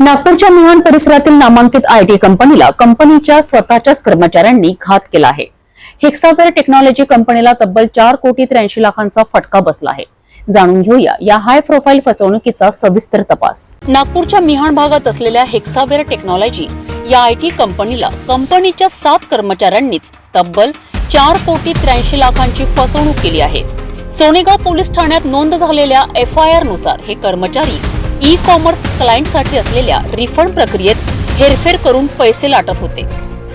नागपूरच्या मिहान परिसरातील नामांकित आयटी कंपनीला कंपनीच्या स्वतःच्याच कर्मचाऱ्यांनी घात केला आहे. हेक्सावेअर टेक्नॉलॉजी कंपनीला तब्बल चार कोटी त्र्याऐंशी लाखांचा फटका बसला आहे. जाणून घेऊया या हाय प्रोफाईल फसवणुकीचा सविस्तर तपास. नागपूरच्या मिहान भागात असलेल्या हेक्सावेअर टेक्नॉलॉजी या आयटी कंपनीला कंपनीच्या सात कर्मचाऱ्यांनीच तब्बल चार कोटी त्र्याऐंशी लाखांची फसवणूक केली आहे. सोनेगाव पोलीस ठाण्यात नोंद झालेल्या एफ आय आरनुसार हे कर्मचारी ई कॉमर्स क्लायंटसाठी असलेल्या रिफंड प्रक्रियेत हेरफेर करून पैसे लाटत होते.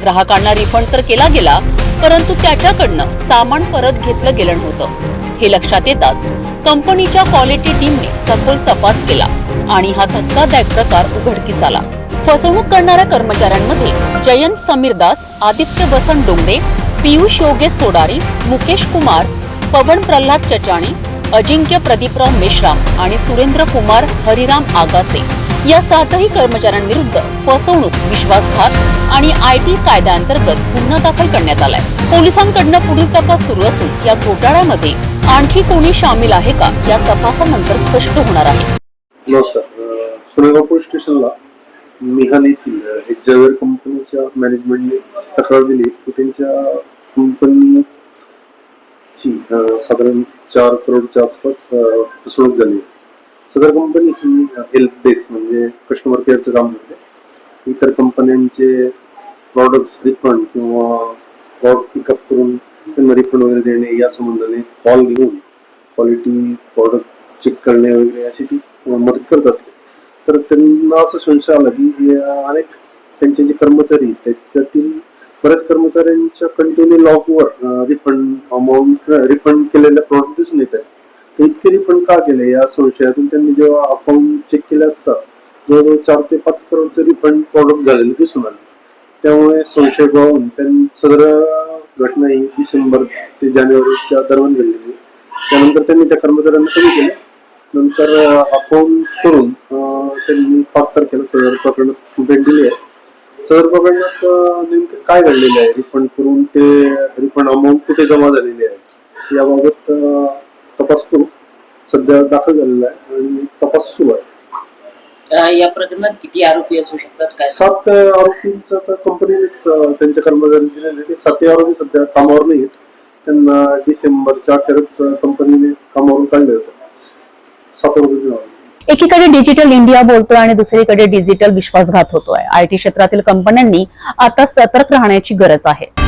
ग्राहकांना रिफंड तर केला गेला परंतु त्याच्याकडनं सामान परत घेतलं गेलं नव्हतं. हे लक्षात येताच कंपनीच्या क्वालिटी टीमने सखोल तपास केला आणि हा धक्कादायक प्रकार उघडकीस आला. फसवणूक करणाऱ्या कर्मचाऱ्यांमध्ये जयंत समीर दास आदित्य वसंत डोंगरे पियुष योगेश सोडारी मुकेश कुमार पवन प्रल्हाद चचाणी अजिंक्य प्रदीपराव मेश्राम आणि सुरेंद्र कुमार हरिराम आगासे. या सातही कर्मचाऱ्यांविरुद्ध फसवणूक विश्वासघात आणि आय टी कायद्याअंतर्गत गुन्हा दाखल करण्यात आलाय. पोलिसांकडनं पुढील तपास सुरू असून या घोटाळ्यामध्ये आणखी कोणी सामील आहे का या तपासानंतर स्पष्ट होणार आहे. नमस्कार. अं, सोनेगाव पोलीस स्टेशनला मिहान येथील कंपनीच्या मॅनेजमेंटने तक्रार दिली. की त्यांच्या कंपनीची साधारण चार करोडच्या आसपास फसवणूक झाली. सदर कंपनी ही हेल्प बेस म्हणजे कस्टमर केअरचं काम करते. इतर कंपन्यांचे प्रॉडक्ट्स रिफंड किंवा प्रॉडक्ट पिकअप करून त्यांना रिफंड वगैरे देणे या संबंधाने कॉल घेऊन क्वालिटी प्रॉडक्ट चेक करणे वगैरे अशी ती मदत करत असते. तर त्यांना असं संशय आला की अनेक त्यांचे जे कर्मचारी त्याच्यातील बऱ्याच कर्मचाऱ्यांच्या कंटिन्यू लॉकवर रिफंड अमाऊंट रिफंड केलेल्या प्रॉडक्ट दिसून येत आहे इतके रिफंड का केले या संशयातून? त्यांनी जेव्हा अकाउंट चेक केले असता जवळजवळ चार ते पाच करोडचे रिफंड प्रॉडक्ट झालेले दिसून आले. त्यामुळे संशय पाहून त्यांनी सदर घटना ही डिसेंबर ते जानेवारीच्या दरम्यान घडलेली त्यानंतर त्यांनी त्या कर्मचाऱ्यांना कमी केले. नंतर अकाउंट करून त्यांनी पाच तारखेला सदर प्रकरण कंप्लेंट दिली आहे. सदर प्रकरणात नेमकं काय घडलेले आहे? रिफंड करून ते रिफंड अमाऊंट कुठे जमा झालेली आहे? याबाबत तपास करू. सध्या दाखल झालेला आहे आणि तपास सुरू आहे. या प्रकरणात किती आरोपी असू शकतात? काय? सात आरोपींचा तर कंपनीनेच अं, त्यांच्या कर्मचारी दिलेले ते सातही आरोपी सध्या कामावर नाही त्यांना डिसेंबरच्या अखेरच कंपनीने कामावरून काढले होते. सात आरोपी एकीकडे डिजिटल इंडिया बोलतोय आणि दुसरीकडे डिजिटल विश्वासघात होतोय. आयटी क्षेत्रातील कंपन्यांनी आता सतर्क राहण्याची गरज आहे.